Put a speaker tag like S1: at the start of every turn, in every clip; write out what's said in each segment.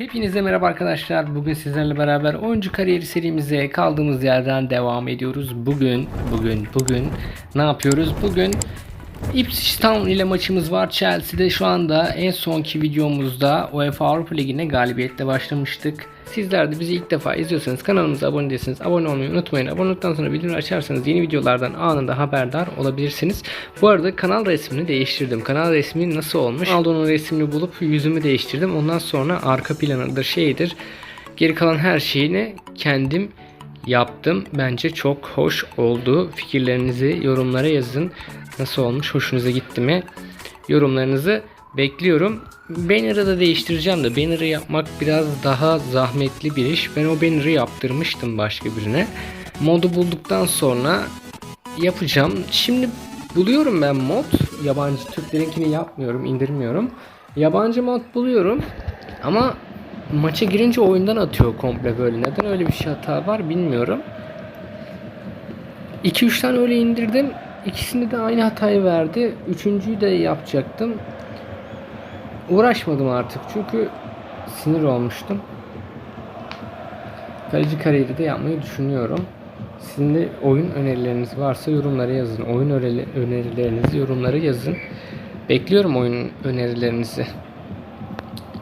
S1: Hepinize merhaba arkadaşlar. Bugün sizlerle beraber oyuncu kariyeri serimize kaldığımız yerden devam ediyoruz. Bugün, bugün, bugün ne yapıyoruz? Bugün Ipswich Town ile maçımız var. Chelsea'de şu anda en sonki videomuzda UEFA Avrupa Ligi'ne galibiyetle başlamıştık. Sizler de bizi ilk defa izliyorsanız kanalımıza abone değilseniz abone olmayı unutmayın. Abone olduktan sonra bildirim açarsanız yeni videolardan anında haberdar olabilirsiniz. Bu arada kanal resmini değiştirdim. Kanal resmi nasıl olmuş? Ronaldo'nun resmini bulup yüzümü değiştirdim. Ondan sonra arka planıdır şeydir. Geri kalan her şeyini kendim yaptım. Bence çok hoş oldu. Fikirlerinizi yorumlara yazın. Nasıl olmuş? Hoşunuza gitti mi? Yorumlarınızı bekliyorum. Banner'ı da değiştireceğim de banner'ı yapmak biraz daha zahmetli bir iş. Ben o banner'ı yaptırmıştım başka birine. Modu bulduktan sonra yapacağım. Şimdi buluyorum ben mod. Yabancı Türklerinkini yapmıyorum, indirmiyorum. Yabancı mod buluyorum. Ama maça girince oyundan atıyor komple böyle. Neden öyle bir şey hata var bilmiyorum. 2-3 tane öyle indirdim. İkisinde de aynı hatayı verdi. Üçüncüyü de yapacaktım. Uğraşmadım artık çünkü sinir olmuştum. Kaleci kariyeri de yapmayı düşünüyorum. Sizin de oyun önerileriniz varsa yorumlara yazın. Oyun öneri- önerilerinizi yorumlara yazın. Bekliyorum oyun önerilerinizi.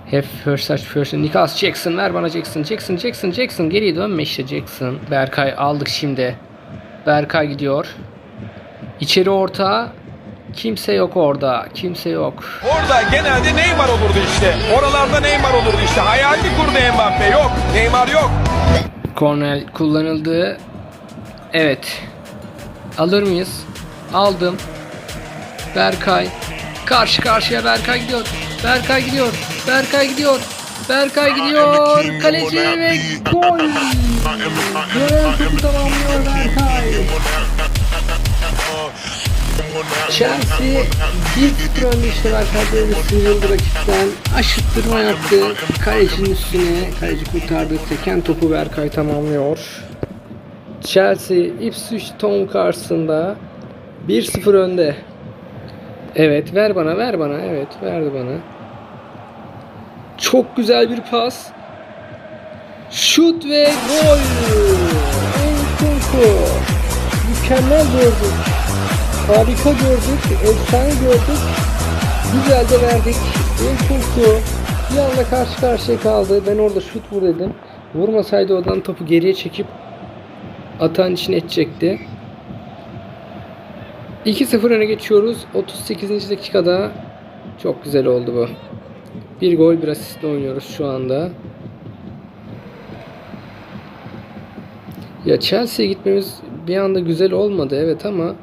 S1: Hep first touch first. Nicholas Jackson ver bana Jackson. Jackson Jackson Jackson geriye dönme işte Jackson. Berkay aldık şimdi. Berkay gidiyor. İçeri orta. Kimse yok orada. Kimse yok.
S2: Orada genelde Neymar olurdu işte. Oralarda Neymar olurdu işte. Hayalini kurdu Mbappe. Yok. Neymar yok.
S1: Cornell kullanıldı. Evet. Alır mıyız? Aldım. Berkay. Karşı karşıya Berkay gidiyor. Berkay gidiyor. Berkay gidiyor. Berkay gidiyor. Kaleci ve gol. Gören topu tamamlıyor Berkay. Chelsea 1-0 önde işte böyle sıyrıldı rakipten. Aşıttırma yaptı. Kalecinin üstüne. Kaleci kurtardı. Teken topu Berkay tamamlıyor. Chelsea Ipswich Town karşısında 1-0 önde. Evet ver bana ver bana. Evet verdi bana. Çok güzel bir pas. Şut ve gol. Enkunku. Mükemmel gördük. Harika gördük. Efsane gördük. Güzel de verdik. Enkunku. Bir anda karşı karşıya kaldı. Ben orada şut vur dedim. Vurmasaydı oradan topu geriye çekip atağın içine edecekti. 2-0 öne geçiyoruz. 38. dakikada çok güzel oldu bu. Bir gol bir asistle oynuyoruz şu anda. Ya Chelsea'ye gitmemiz bir anda güzel olmadı evet ama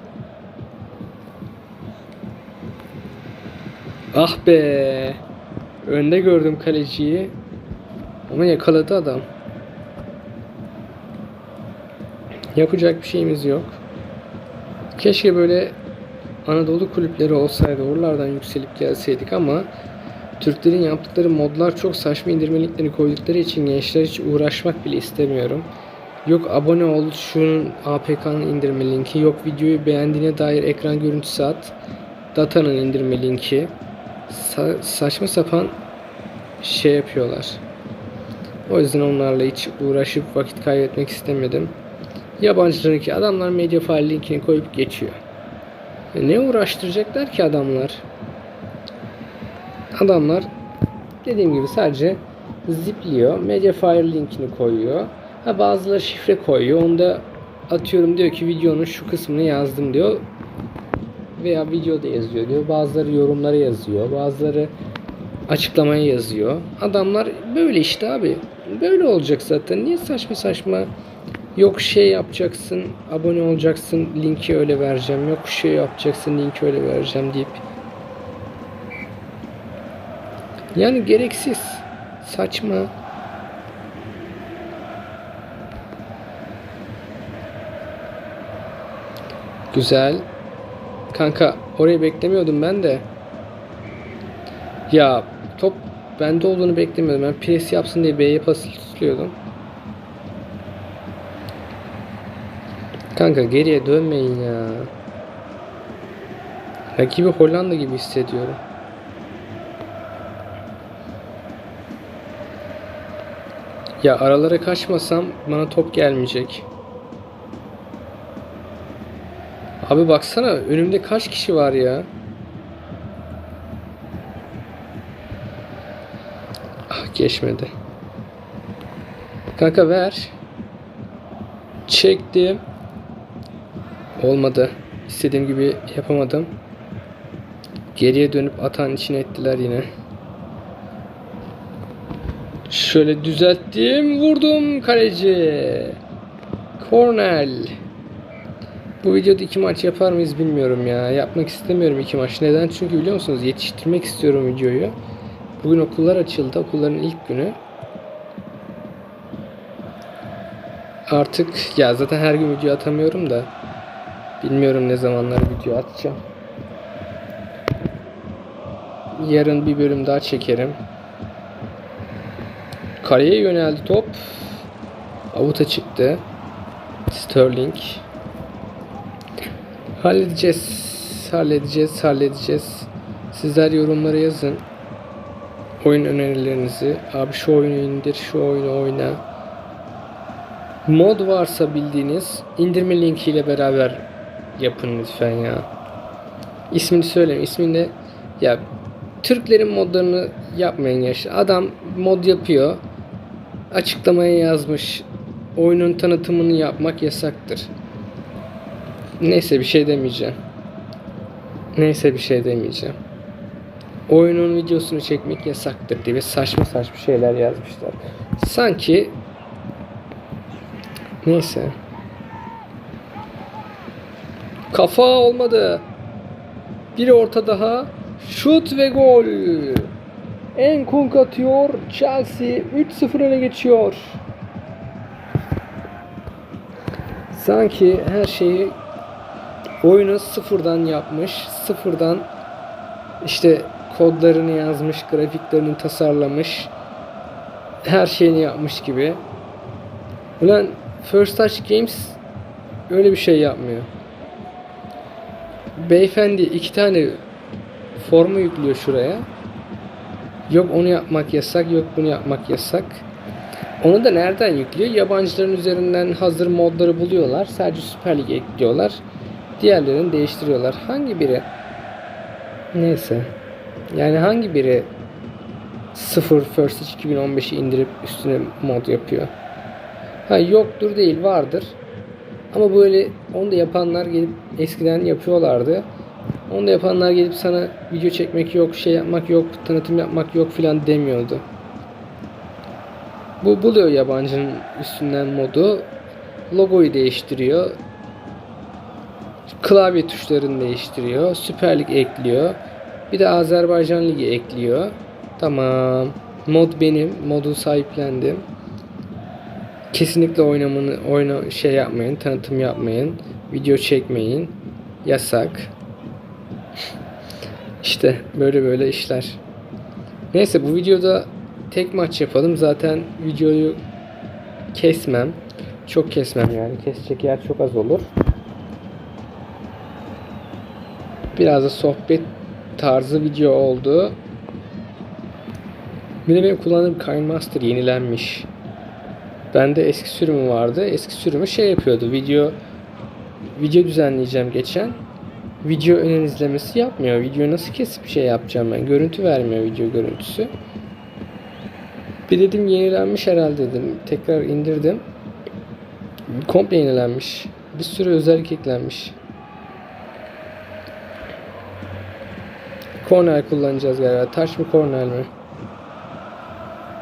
S1: Ah be. Önde gördüm kaleciyi. Ama yakaladı adam. Yapacak bir şeyimiz yok. Keşke böyle Anadolu kulüpleri olsaydı oralardan yükselip gelseydik ama Türklerin yaptıkları modlar çok saçma indirme linklerini koydukları için gençler hiç uğraşmak bile istemiyorum. Yok abone ol şunun APK'nın indirme linki, yok videoyu beğendiğine dair ekran görüntüsü at, datanın indirme linki. Sa- saçma sapan şey yapıyorlar. O yüzden onlarla hiç uğraşıp vakit kaybetmek istemedim. Yabancılarınki adamlar Mediafire linkini koyup geçiyor. E ne uğraştıracaklar ki adamlar? Adamlar dediğim gibi sadece zipliyor. Mediafire linkini koyuyor. Ha bazıları şifre koyuyor. Onda atıyorum diyor ki videonun şu kısmını yazdım diyor. Veya videoda yazıyor diyor. Bazıları yorumlara yazıyor. Bazıları açıklamaya yazıyor. Adamlar böyle işte abi. Böyle olacak zaten. Niye saçma saçma yok şey yapacaksın, abone olacaksın, linki öyle vereceğim. Yok şey yapacaksın, linki öyle vereceğim deyip yani gereksiz. Saçma. Güzel. Kanka orayı beklemiyordum ben de. Ya top bende olduğunu beklemiyordum. Ben pres yapsın diye B'ye pas tutluyordum. Kanka geriye dönmeyin ya. Rakibi Hollanda gibi hissediyorum. Ya aralara kaçmasam bana top gelmeyecek. Abi baksana önümde kaç kişi var ya. Ah geçmedi. Kanka ver. Çektim. Olmadı. İstediğim gibi yapamadım. Geriye dönüp atan içine ettiler yine. Şöyle düzelttim. Vurdum kaleci. Cornell. Bu videoda iki maç yapar mıyız bilmiyorum ya. Yapmak istemiyorum iki maç. Neden? Çünkü biliyor musunuz yetiştirmek istiyorum videoyu. Bugün okullar açıldı. Okulların ilk günü. Artık ya zaten her gün video atamıyorum da bilmiyorum ne zamanlar video atacağım. Yarın bir bölüm daha çekerim. Kaleye yöneldi top. Avuta çıktı. Sterling. Halledeceğiz. Halledeceğiz. Halledeceğiz. Sizler yorumlara yazın. Oyun önerilerinizi. Abi şu oyunu indir, şu oyunu oyna. Mod varsa bildiğiniz indirme linkiyle beraber yapın lütfen ya. İsmini söyleyeyim. İsmini ya Türklerin modlarını yapmayın ya. İşte Adam mod yapıyor. Açıklamaya yazmış. Oyunun tanıtımını yapmak yasaktır. Neyse bir şey demeyeceğim. Neyse bir şey demeyeceğim. Oyunun videosunu çekmek yasaktır diye saçma saçma şeyler yazmışlar. Sanki Neyse. Kafa olmadı. Bir orta daha. Şut ve gol. Enkunk atıyor. Chelsea 3-0 öne geçiyor. Sanki her şeyi oyunu sıfırdan yapmış. Sıfırdan işte kodlarını yazmış, grafiklerini tasarlamış. Her şeyini yapmış gibi. Ulan First Touch Games öyle bir şey yapmıyor. Beyefendi iki tane formu yüklüyor şuraya. Yok onu yapmak yasak, yok bunu yapmak yasak. Onu da nereden yüklüyor? Yabancıların üzerinden hazır modları buluyorlar. Sadece Süper Lig ekliyorlar. Diğerlerini değiştiriyorlar. Hangi biri? Neyse. Yani hangi biri 0 First Touch 2015'i indirip üstüne mod yapıyor? Ha yoktur değil vardır. Ama böyle onu da yapanlar gelip eskiden yapıyorlardı. Onu da yapanlar gelip sana video çekmek yok, şey yapmak yok, tanıtım yapmak yok filan demiyordu. Bu buluyor yabancının üstünden modu. Logoyu değiştiriyor. Klavye tuşlarını değiştiriyor. Süper Lig ekliyor. Bir de Azerbaycan Ligi ekliyor. Tamam. Mod benim. Modu sahiplendim. Kesinlikle oynamanı oyna şey yapmayın, tanıtım yapmayın, video çekmeyin. Yasak. İşte böyle böyle işler. Neyse bu videoda tek maç yapalım. Zaten videoyu kesmem. Çok kesmem yani. Kesecek yer çok az olur. Biraz da sohbet tarzı video oldu. Bir de benim kullandığım KineMaster yenilenmiş. Bende eski sürümü vardı. Eski sürümü şey yapıyordu. Video video düzenleyeceğim geçen. Video ön izlemesi yapmıyor. Video nasıl kesip şey yapacağım ben? Görüntü vermiyor video görüntüsü. Bir dedim yenilenmiş herhalde dedim. Tekrar indirdim. Komple yenilenmiş. Bir sürü özellik eklenmiş. Cornell kullanacağız galiba. Touch mı Cornell mi?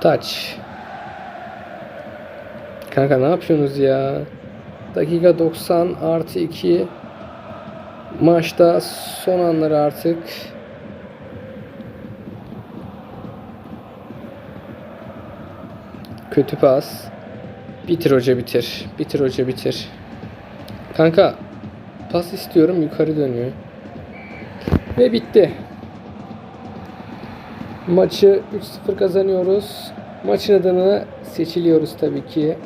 S1: Touch. Kanka ne yapıyorsunuz ya? Dakika 90 artı 2 Maçta son anları artık Kötü pas Bitir hoca bitir Bitir hoca bitir Kanka Pas istiyorum yukarı dönüyor Ve bitti Maçı 3-0 kazanıyoruz. Maçın adını seçiliyoruz tabii ki